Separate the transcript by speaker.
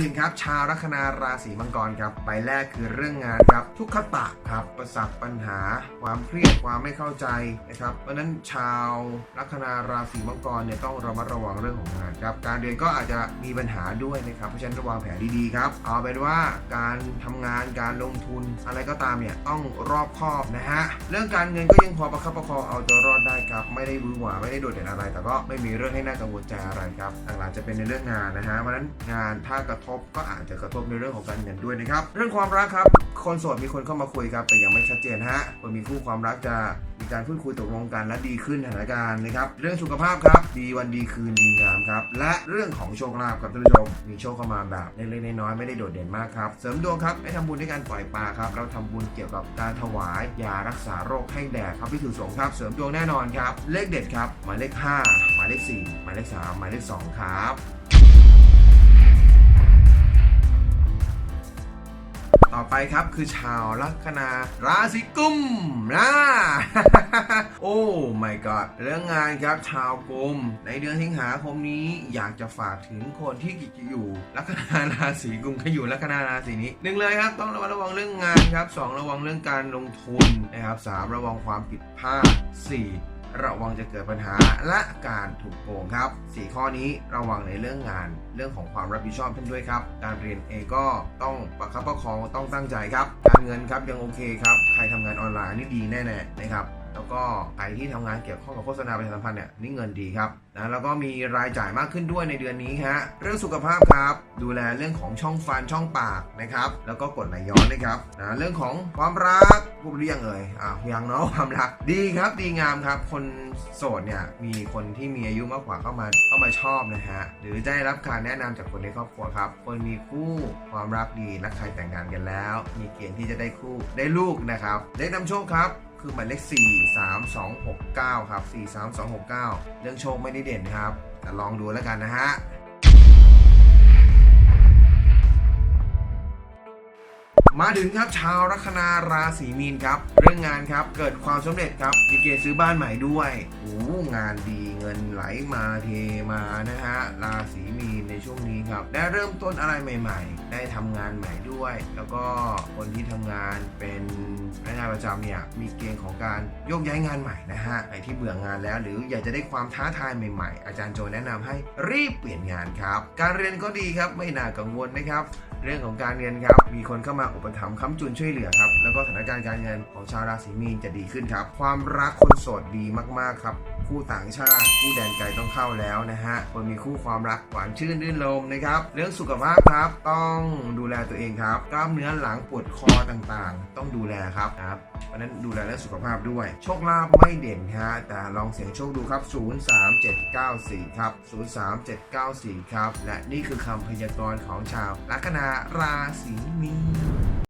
Speaker 1: ถึงครับ ชาวลัคนาราศีมังกรครับใบแรกคือเรื่องงานครับทุกขตะครับประสับปัญหา ความเครียดความไม่เข้าใจนะครับเพราะนั้นชาวลัคนาราศีมังกรเนี่ยต้องระมัดระวังเรื่องของงานครับการเรียนก็อาจจะมีปัญหาด้วยนะครับเพราะฉะนั้นระวังแผนดีๆครับเอาเป็นว่าการทำงานการลงทุนอะไรก็ตามเนี่ยต้องรอบคอบนะฮะเรื่องการเงินก็ยังพอประคับประคองเอาตัวรอดได้ครับไม่ได้วือหวาไม่ได้โดดเด่นอะไร แต่ก็ไม่มีเรื่องให้น่ากังวลใจอะไรครับหลักๆจะเป็นในเรื่องงานนะฮะเพราะฉะนั้นงานถ้ากระทบก็อาจจะกระทบในเรื่องของการเงินด้วยนะครับ เรื่องความรักครับ คนโสดมีคนเข้ามาคุยครับแต่ยังไม่ชัดเจนฮะคนมีคู่ความรักจะมีการพูดคุยตกลงกันและดีขึ้นสถานการณ์นะครับ เรื่องสุขภาพครับ ดีวันดีคืนดีงามครับ และเรื่องของโชคลาภครับท่านผู้ชมมีโชคเข้ามาแบบเล็กๆน้อยๆไม่ได้โดดเด่นมากครับ เสริมดวงครับให้ทำบุญด้วยการปล่อยปลาครับ เราทำบุญเกี่ยวกับการถวายยารักษาโรคให้แด่ครับพิสุสงครับ เสริมดวงแน่นอนครับ เลขเด็ดครับ หมายเลข 5 หมายเลข 4 หมายเลข 3 หมายเลข 2 ครับ ต่อไปครับคือชาวลัคนาราศีกุมนะโอ้ my god เรื่องงานครับชาวกุม ในเดือนสิงหาคมนี้อยากจะฝากถึงคนที่อยู่ลัคนาราศีกุมก็อยู่ลัคนาราศีนี้หนึ่งเลยครับ ต้องระมัดระวังเรื่องงานครับสองระวังเรื่องการลงทุนนะครับสามระวังความผิดพลาดสี่ ระวังจะเกิดปัญหาและการถูกโกงครับ 4 ข้อนี้ระวังในเรื่องงาน เรื่องของความรับผิดชอบท่านด้วยครับ การเรียนเองก็ต้องประคับประคองต้องตั้งใจครับ การเงินครับยังโอเคครับ ใครทำงานออนไลน์นี่ดีแน่ๆนะครับ แล้วก็ใครที่ทำงานเกี่ยวข้องกับโฆษณาประชาสัมพันธ์เนี่ยนี่เงินดีครับนะแล้วก็มีรายจ่ายมากขึ้นด้วยในเดือนนี้ฮะเรื่องสุขภาพครับ ดูแลเรื่องของช่องฟันช่องปากนะครับ แล้วก็กดไหลย้อนนะครับนะเรื่องของความรักพูดหรือยังเอ่ยอะยังเนาะความรักดีครับดีงามครับ คนโสดเนี่ยมีคนที่มีอายุมากกว่าเข้ามาเข้ามาชอบนะฮะหรือได้รับการแนะนำจากคนในครอบครัวครับ คนมีคู่ความรักดีและใครแต่งงานกันแล้ว มีเกณฑ์ที่จะได้คู่ได้ลูกนะครับเลขนำโชคครับ คือหมายเลข 4 3 2 6 9 ครับ 4 3 2 6 9 เรื่องโชคไม่ได้เด่นครับ แต่ลองดูแล้วกันนะฮะ มาถึงครับชาวลัคนาราศีมีนครับ เรื่องงานครับเกิดความสำเร็จครับมีเกณฑ์ซื้อบ้านใหม่ด้วยโอ้งานดีเงินไหลมาเทมานะฮะราศีมีนในช่วงนี้ครับได้เริ่มต้นอะไรใหม่ ๆ ได้ทำงานใหม่ด้วย แล้วก็คนที่ทำงานเป็นพนักงานประจำเนี่ยมีเกณฑ์ของการโยกย้ายงานใหม่นะฮะใครที่เบื่องานแล้ว หรืออยากจะได้ความท้าทายใหม่ๆ อาจารย์โจแนะนำให้รีบเปลี่ยนงานครับ การเรียนก็ดีครับไม่น่ากังวลนะครับ เรื่องของการเงินครับ มีคนเข้ามาอุปถัมภ์ค้ำจุนช่วยเหลือครับ แล้วก็สถานการณ์การเงินของชาวราศีมีนจะดีขึ้นครับ ความรักคนโสดดีมากๆครับ คู่ต่างชาติ คู่แดนไกลต้องเข้าแล้วนะฮะคนมีคู่ความรักหวานชื่นรื่นรมนะครับ เรื่องสุขภาพครับต้องดูแลตัวเองครับ กล้ามเนื้อหลังปวดคอต่างๆ ต้องดูแลครับครับเพราะนั้นดูแลเรื่องสุขภาพด้วย โชคลาภไม่เด่นฮะแต่ลองเสี่ยงโชคดูครับ 03794 ครับ 03794 ครับ และนี่คือคำพยากรณ์ของชาวลัคนาราศีมีน